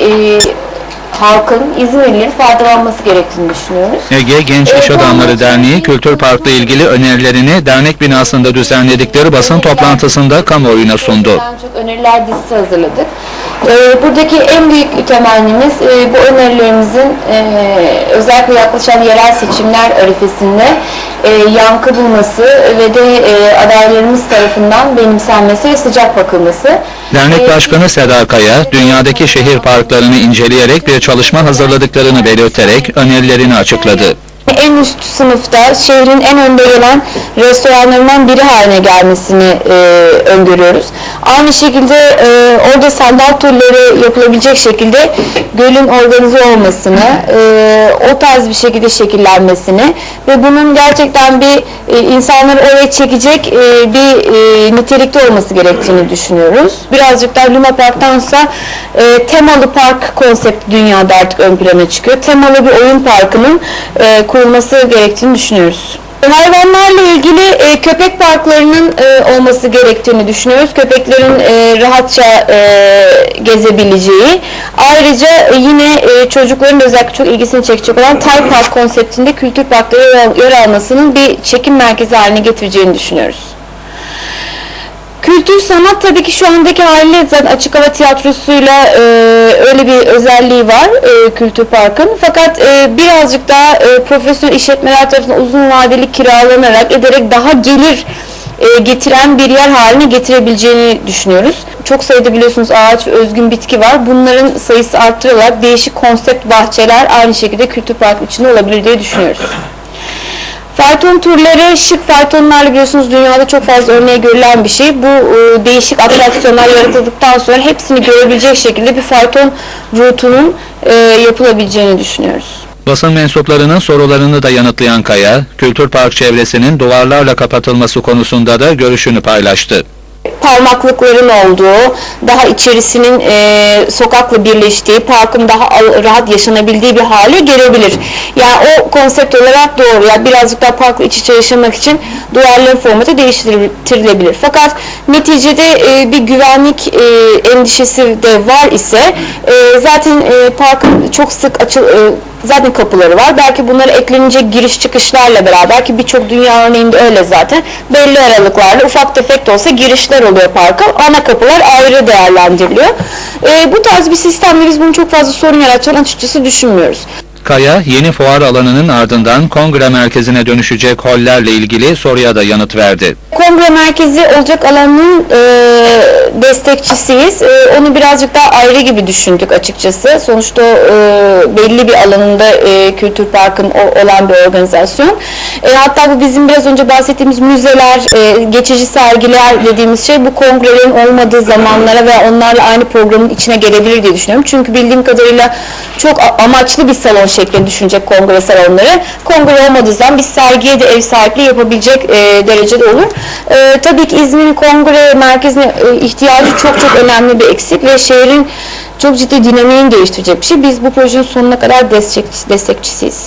e, halkın, İzmirlilerin faydalanması gerektiğini düşünüyoruz. Ege Genç İş Adamları Derneği Kültür Park'la ilgili önerilerini dernek binasında düzenledikleri basın toplantısında kamuoyuna sundu. Çok öneriler dizisi hazırladık. Ee, buradaki en büyük temennimiz e, bu önerilerimizin e, özellikle yaklaşan yerel seçimler arifesinde e, yankı bulması ve de e, adaylarımız tarafından benimsenmesi ve sıcak bakılması. Dernek Ee, Başkanı Seda Kaya, dünyadaki şehir parklarını inceleyerek bir çalışma hazırladıklarını belirterek önerilerini açıkladı. En üst sınıfta şehrin en önde gelen restoranlarından biri haline gelmesini e, öngörüyoruz. Aynı şekilde e, orada sandal turları yapılabilecek şekilde gölün organize olmasını, e, o tarz bir şekilde şekillenmesini ve bunun gerçekten bir e, insanları oraya çekecek e, bir e, nitelikte olması gerektiğini düşünüyoruz. Birazcık daha Luna Park'tansa e, temalı park konsepti dünyada artık ön plana çıkıyor. Temalı bir oyun parkının e, kurulması gerektiğini düşünüyoruz. Hayvanlarla ilgili e, köpek parklarının e, olması gerektiğini düşünüyoruz. Köpeklerin e, rahatça e, gezebileceği. Ayrıca e, yine e, çocukların özellikle çok ilgisini çekecek olan Tay Park konseptinde kültür parkları yer almasının bir çekim merkezi haline getireceğini düşünüyoruz. Kültür sanat tabii ki şu andaki haliyle zaten açık hava tiyatrosuyla e, öyle bir özelliği var e, Kültür Park'ın. Fakat e, birazcık daha e, profesyonel işletmeler tarafından uzun vadeli kiralanarak ederek daha gelir e, getiren bir yer haline getirebileceğini düşünüyoruz. Çok sayıda biliyorsunuz ağaç ve özgün bitki var. Bunların sayısı arttırılarak değişik konsept bahçeler aynı şekilde Kültür Park içinde olabilir diye düşünüyoruz. Fayton turları şık faytonlarla biliyorsunuz dünyada çok fazla örneği görülen bir şey. Bu e, değişik atraksiyonlar yaratıldıktan sonra hepsini görebilecek şekilde bir fayton rutunun e, yapılabileceğini düşünüyoruz. Basın mensuplarının sorularını da yanıtlayan Kaya, Kültür Park çevresinin duvarlarla kapatılması konusunda da görüşünü paylaştı. Parmaklıkların olduğu, daha içerisinin e, sokakla birleştiği, parkın daha rahat yaşanabildiği bir hale gelebilir. Yani o konsept olarak doğru. Yani birazcık daha parkla iç içe yaşamak için duvarların formatı değiştirilebilir. Fakat neticede e, bir güvenlik e, endişesi de var ise e, zaten e, parkın çok sık açıl e, zaten kapıları var. Belki bunlara eklenecek giriş çıkışlarla beraber ki birçok dünya örneğinde öyle zaten belli aralıklarla ufak tefek de olsa girişler oluyor parka. Ana kapılar ayrı değerlendiriliyor. Ee, bu tarz bir sistemle biz bunu çok fazla sorun yaratacağını açıkçası düşünmüyoruz. Kaya, yeni fuar alanının ardından kongre merkezine dönüşecek hollerle ilgili soruya da yanıt verdi. Kongre merkezi olacak alanın e, destekçisiyiz. E, onu birazcık daha ayrı gibi düşündük açıkçası. Sonuçta e, belli bir alanında e, Kültür Park'ın olan bir organizasyon. E, hatta bu bizim biraz önce bahsettiğimiz müzeler, e, geçici sergiler dediğimiz şey bu kongrelerin olmadığı zamanlara ve onlarla aynı programın içine gelebilir diye düşünüyorum. Çünkü bildiğim kadarıyla çok amaçlı bir salon şeklinde düşünecek kongre salonları. Kongre olmadığı zaman bir sergiye de ev sahipliği yapabilecek e, derecede olur. E, tabii ki İzmir'in kongre merkezine e, ihtiyacı çok çok önemli bir eksik ve şehrin çok ciddi dinamiğini değiştirecek bir şey. Biz bu projenin sonuna kadar destek, destekçisiyiz.